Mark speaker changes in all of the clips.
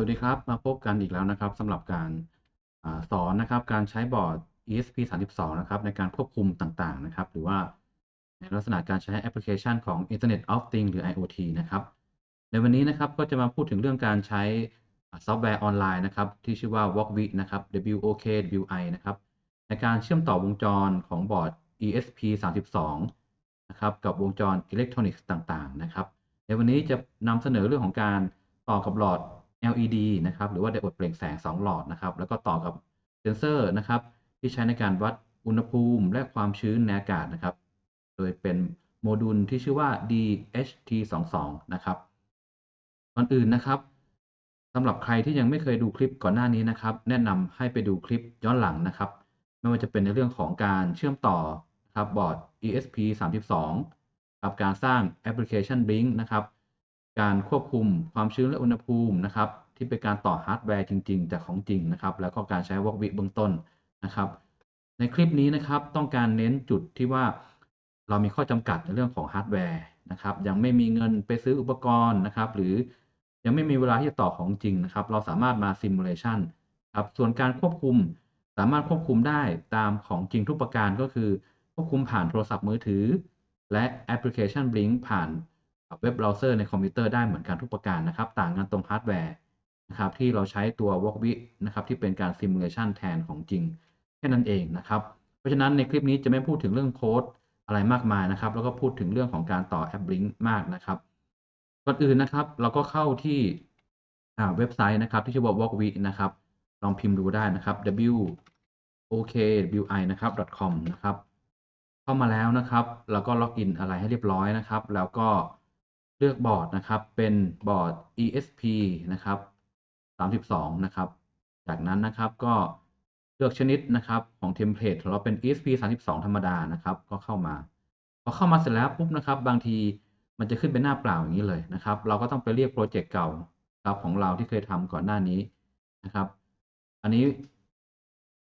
Speaker 1: สวัสดีครับ มาพบกันอีกแล้วนะครับสำหรับการอสอนนะครับ การใช้บอร์ด ESP32 นะครับ ในการควบคุมต่างๆนะครับ หรือว่าในลักษณะการใช้แอปพลิเคชันของ Internet of Things หรือ IoT นะครับ ในวันนี้นะครับก็จะมาพูดถึงเรื่องการใช้ซอฟต์แวร์ออนไลน์นะครับ ที่ชื่อว่า Walkwi นะครับ WOKWI นะครับ ในการเชื่อมต่อวงจรของบอร์ด ESP32 นะครับ กับวงจรอิเล็กทรอนิกส์ต่างๆนะครับ ในวันนี้จะนำเสนอเรื่องของการต่อกับหลอด LED นะครับหรือว่าไดโอดเปล่งแสง 2 หลอดนะครับแล้วก็ต่อกับเซนเซอร์นะครับที่ใช้ในการวัดอุณหภูมิและความชื้นในอากาศนะครับ โดยเป็นโมดูลที่ชื่อว่า DHT22 นะครับก่อนอื่นนะครับสำหรับใครที่ยังไม่เคยดูคลิปก่อนหน้านี้นะครับ แนะนำให้ไปดูคลิปย้อนหลังนะครับ ไม่ว่าจะเป็นในเรื่องของการเชื่อมต่อครับบอร์ด ESP32 กับการสร้างแอปพลิเคชัน Blink นะครับ การควบคุมความชื้นและอุณหภูมินะครับ ที่เป็นการต่อฮาร์ดแวร์จริง ๆ จากของจริงนะครับ แล้วก็การใช้วอล์กวิเบื้องต้นนะครับ ในคลิปนี้นะครับ ต้องการเน้นจุดที่ว่าเรามีข้อจำกัดในเรื่องของฮาร์ดแวร์นะครับ ยังไม่มีเงินไปซื้ออุปกรณ์นะครับ หรือยังไม่มีเวลาที่จะต่อของจริงนะครับ เราสามารถมาซิมูเลชันครับ ส่วนการควบคุมสามารถควบคุมได้ตามของจริงทุกประการก็คือ ควบคุมผ่านโทรศัพท์มือถือ และแอปพลิเคชัน Blink ผ่าน เว็บเบราว์เซอร์ในคอมพิวเตอร์ได้เหมือนกันทุกประการนะครับ ต่างกันตรงฮาร์ดแวร์นะครับที่เราใช้ตัว w a l k w i นะครับที่เป็นการซิมูเลชันแทนของจริงแค่นั้นเองนะครับ เพราะฉะนั้นในคลิปนี้จะไม่พูดถึงเรื่องโค้ดอะไรมากมายนะครับ แล้วก็พูดถึงเรื่องของการต่อแอป Blink มากนะครับก่อนอื่นนะครับ เราก็เข้าที่เว็บไซต์นะครับ ที่ชื่อว่า w a l k w i นะครับลองพิมพ์ดูได้นะครับ w o k w i นะครับ .com นะครับ เข้ามาแล้วนะครับเราก็ล็อกอินอะไรให้เรียบร้อยนะครับ แล้วก็ เลือกบอร์ดนะครับเป็นบอร์ด ESP นะครับ32นะครับ จากนั้นนะครับก็เลือกชนิดนะครับของเทมเพลตของเราเป็น ESP 32 ธรรมดานะครับ ก็เข้ามา พอเข้ามาเสร็จแล้วปุ๊บนะครับ บางทีมันจะขึ้นเป็นหน้าเปล่าอย่างนี้เลยนะครับ เราก็ต้องไปเรียกโปรเจกต์เก่าครับของเราที่เคยทำก่อนหน้านี้นะครับ อันนี้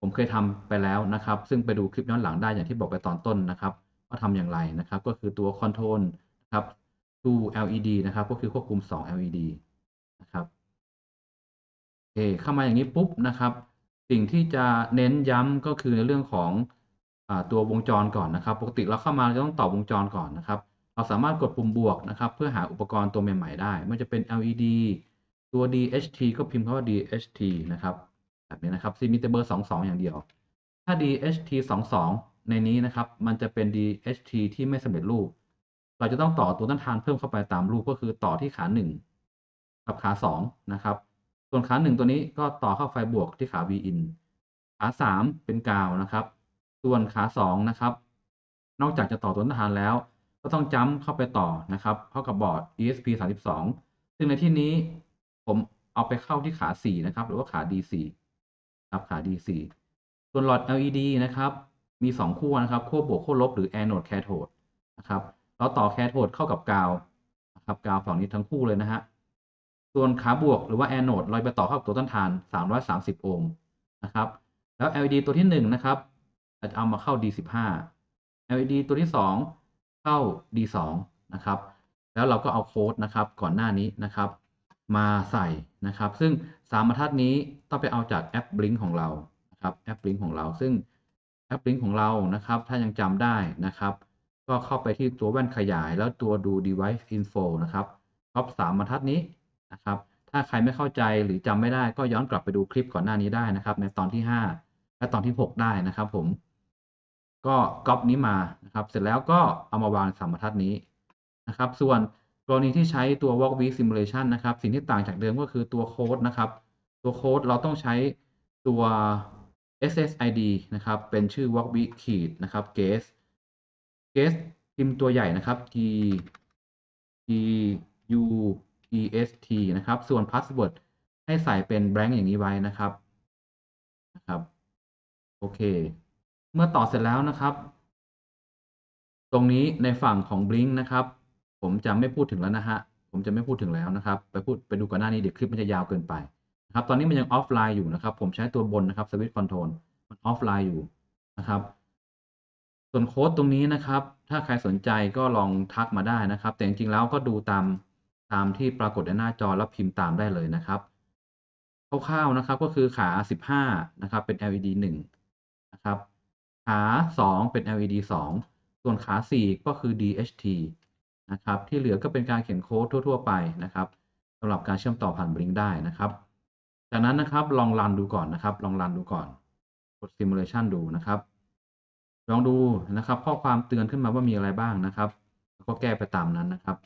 Speaker 1: ผมเคยทำไปแล้วนะครับ ซึ่งไปดูคลิปย้อนหลังได้อย่างที่บอกไปตอนต้นนะครับ ว่าทำอย่างไรนะครับ ก็คือตัว Control นะครับ to LED นะครับ ก็คือควบคุม 2 LED นะครับโอเคเข้ามาอย่างนี้ปุ๊บนะครับ สิ่งที่จะเน้นย้ำก็คือในเรื่องของอตัววงจรก่อนนะครับ ปกติเราเข้ามาเราต้องต่อวงจรก่อนนะครับ เราสามารถกดปุ่มบวกนะครับ เพื่อหาอุปกรณ์ตัวใหม่ๆได้ไม่ว่าจะเป็น LED ตัว DHT ก็พิมพ์คำว่า DHT นะครับแบบนี้นะครับซีมีแต่เบอร์ 22 อย่างเดียว ถ้า DHT 22 ในนี้นะครับ มันจะเป็น DHT ที่ไม่สำเร็จรูป เราจะต้องต่อตัวต้านทานเพิ่มเข้าไปตามรูปก็คือต่อที่ขา1กับขา2นะครับ ส่วนขา1ตัวนี้ก็ต่อเข้าไฟบวกที่ขา Vin ขา3เป็นกาวนะครับ ส่วนขา2นะครับ นอกจากจะต่อตัวต้านทานแล้ว ก็ต้องจัมเข้าไปต่อนะครับเข้ากับบอร์ด ESP 32ซึ่งในที่นี้ผมเอาไปเข้าที่ขา4นะครับหรือว่าขา D4 ครับขา D4 ส่วนหลอด LED นะครับมี 2 ขั้วนะครับขั้วบวกขั้วลบหรือ Anode Cathode นะครับ เราต่อแคโทดเข้ากับกาวนะครับกาวฝั่งนี้ทั้งคู่เลยนะฮะส่วนขาบวกหรือว่า Anode เราไปต่อเข้ากับตัวต้านทาน 330 โอห์มนะครับ แล้ว LED ตัวที่1นะครับจะเอามาเข้า D15 LED ตัวที่ 2 เข้า D2 นะครับ แล้วเราก็เอาโค้ดนะครับก่อนหน้านี้นะครับ มาใส่นะครับ ซึ่ง3บรรทัดนี้ต้องไปเอาจากแอป Blink ของเรานะครับแอป Blink ของเรา ซึ่งแอป Blink ของเรานะครับ ถ้ายังจำได้นะครับ ก็เข้าไปที่ตัวแว่นขยายแล้วตัวดู device info นะครับท็อป3บรรทัดนี้นะครับ ถ้าใครไม่เข้าใจหรือจำไม่ได้ก็ย้อนกลับไปดูคลิปก่อนหน้านี้ได้นะครับ ในตอนที่ 5 และตอนที่ 6 ได้นะครับผม ก็ก๊อปนี้มานะครับ เสร็จแล้วก็เอามาวางสามบรรทัดนี้นะครับ ส่วนกรณีที่ใช้ตัว walk week simulation นะครับ สิ่งที่ต่างจากเดิมก็คือตัวโค้ดนะครับ ตัวโค้ดเราต้องใช้ตัว SSID นะครับ เป็นชื่อ walk week ขีดนะครับ guess guess พิมพ์ตัวใหญ่นะครับ G G U E S T นะครับ ส่วน password ให้ใส่เป็น blank อย่างนี้ไว้นะครับนะครับ โอเค เมื่อต่อเสร็จแล้วนะครับ ตรงนี้ในฝั่งของ Blink นะครับ ผมจะไม่พูดถึงแล้วนะฮะ ผมจะไม่พูดถึงแล้วนะครับ ไปพูดไปดูก่อนหน้านี้เดี๋ยวคลิปมันจะยาวเกินไปนะครับ ตอนนี้มันยังออฟไลน์อยู่นะครับ ผมใช้ตัวบนนะครับ Switch Control มันออฟไลน์อยู่นะครับ ส่วนโค้ดตรงนี้นะครับ ถ้าใครสนใจก็ลองทักมาได้นะครับ แต่จริงๆแล้วก็ดูตามตามที่ปรากฏในหน้าจอแล้วพิมพ์ตามได้เลยนะครับคร่าวๆนะครับก็คือขา 15 นะครับ เป็น LED 1 นะครับ ขา 2 เป็น LED 2 ส่วนขา 4 ก็คือ DHT นะครับ ที่เหลือก็เป็นการเขียนโค้ดทั่ว ๆ ไปนะครับสำหรับการเชื่อมต่อผ่าน Blink ได้นะครับ จากนั้นนะครับลองรันดูก่อนนะครับ ลองรันดูก่อน กด Simulation ดูนะครับ ลองดูนะครับ ข้อความเตือนขึ้นมาว่ามีอะไรบ้างนะครับ ก็แก้ไปตามนั้นนะครับ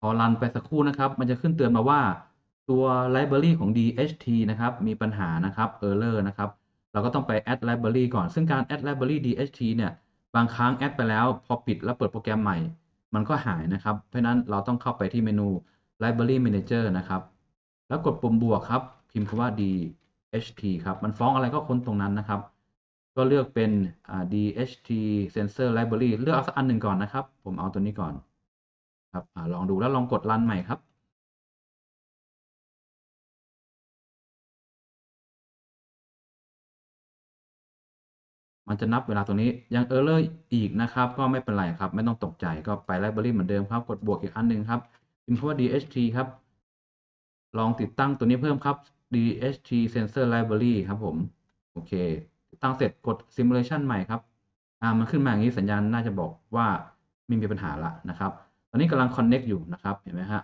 Speaker 1: พอรันไปสักครู่นะครับ มันจะขึ้นเตือนมาว่าตัว library ของ DHT นะครับ มีปัญหานะครับ error นะครับ เราก็ต้องไป add library ก่อน ซึ่งการ add library DHT เนี่ย บางครั้ง add ไปแล้ว พอปิดแล้วเปิดโปรแกรมใหม่ มันก็หายนะครับ เพราะนั้นเราต้องเข้าไปที่เมนู library manager นะครับ แล้วกดปุ่มบวกครับ พิมพ์คำว่า DHT ครับ มันฟ้องอะไรก็ค้นตรงนั้นนะครับ ก็เลือกเป็น DHT sensor library เลือกเอาสักอันหนึ่งก่อนนะครับ ผมเอาตัวนี้ก่อน ครับอลองดูแล้วลองกดรันใหม่ครับ มันจะนับเวลาตรงนี้ยัง error อีกนะครับ ก็ไม่เป็นไรครับ ไม่ต้องตกใจก็ไป library เหมือนเดิมครับ กดบวกอีกอันหนึ่งครับพิมพ์คำว่า DHT ครับ ลองติดตั้งตัวนี้เพิ่มครับ DHT sensor library ครับผม โอเค ติดตั้งเสร็จกด simulation ใหม่ครับ อ่า มันขึ้นมาอย่างนี้สัญญาณน่าจะบอกว่าไม่มีปัญหาละนะครับ ตอนนี้กำลัง connect อยู่นะครับ เห็นไหมฮะ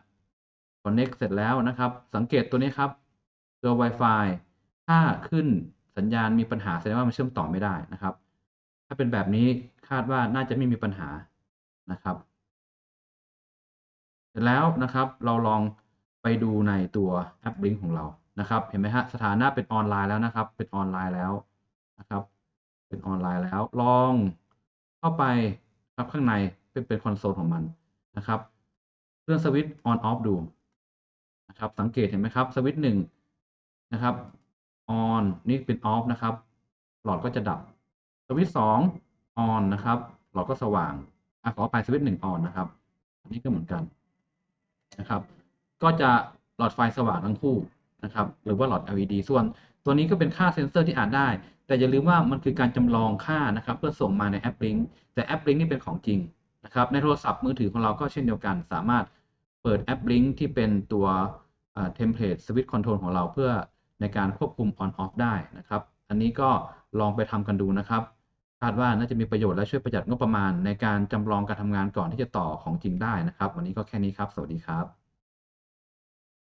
Speaker 1: connect เสร็จแล้วนะครับ สังเกตตัวนี้ครับ ตัว Wi-Fi ถ้าขึ้นสัญญาณมีปัญหาแสดงว่ามันเชื่อมต่อไม่ได้นะครับ ถ้าเป็นแบบนี้คาดว่าน่าจะไม่มีปัญหานะครับ เสร็จแล้วนะครับ เราลอง ไปดูในตัวแอป Blink ของเรานะครับ เห็นไหมฮะสถานะเป็นออนไลน์แล้วนะครับ เป็นออนไลน์แล้วนะครับ เป็นออนไลน์แล้ว ลองเข้าไปครับข้างในเป็นเป็นคอนโซลของมันนะครับเลื่อนสวิตช์ on off ดูนะครับ สังเกตเห็นไหมครับสวิตช์หนึ่งนะครับ on นี่เป็น off นะครับ หลอดก็จะดับ สวิตช์สอง on นะครับ หลอดก็สว่างอะขอไปสวิตช์หนึ่ง on นะครับ อันนี้ก็เหมือนกันนะครับ ก็จะหลอดไฟสว่างทั้งคู่นะครับหรือว่าหลอด LED ส่วน ตัวนี้ก็เป็นค่าเซนเซอร์ที่อ่านได้ แต่อย่าลืมว่ามันคือการจำลองค่านะครับเพื่อส่งมาในแอป Blink แต่แอป Blink นี่เป็นของจริงนะครับในโทรศัพท์มือถือของเราก็เช่นเดียวกัน สามารถเปิดแอป Blink ที่เป็นตัวเทมเพลตสวิตช์คอนโทรลของเราเพื่อในการควบคุม on off ได้นะครับ อันนี้ก็ลองไปทำกันดูนะครับ คาดว่าน่าจะมีประโยชน์และช่วยประหยัดงบประมาณในการจำลองการทำงานก่อนที่จะต่อของจริงได้นะครับ วันนี้ก็แค่นี้ครับ สวัสดีครับ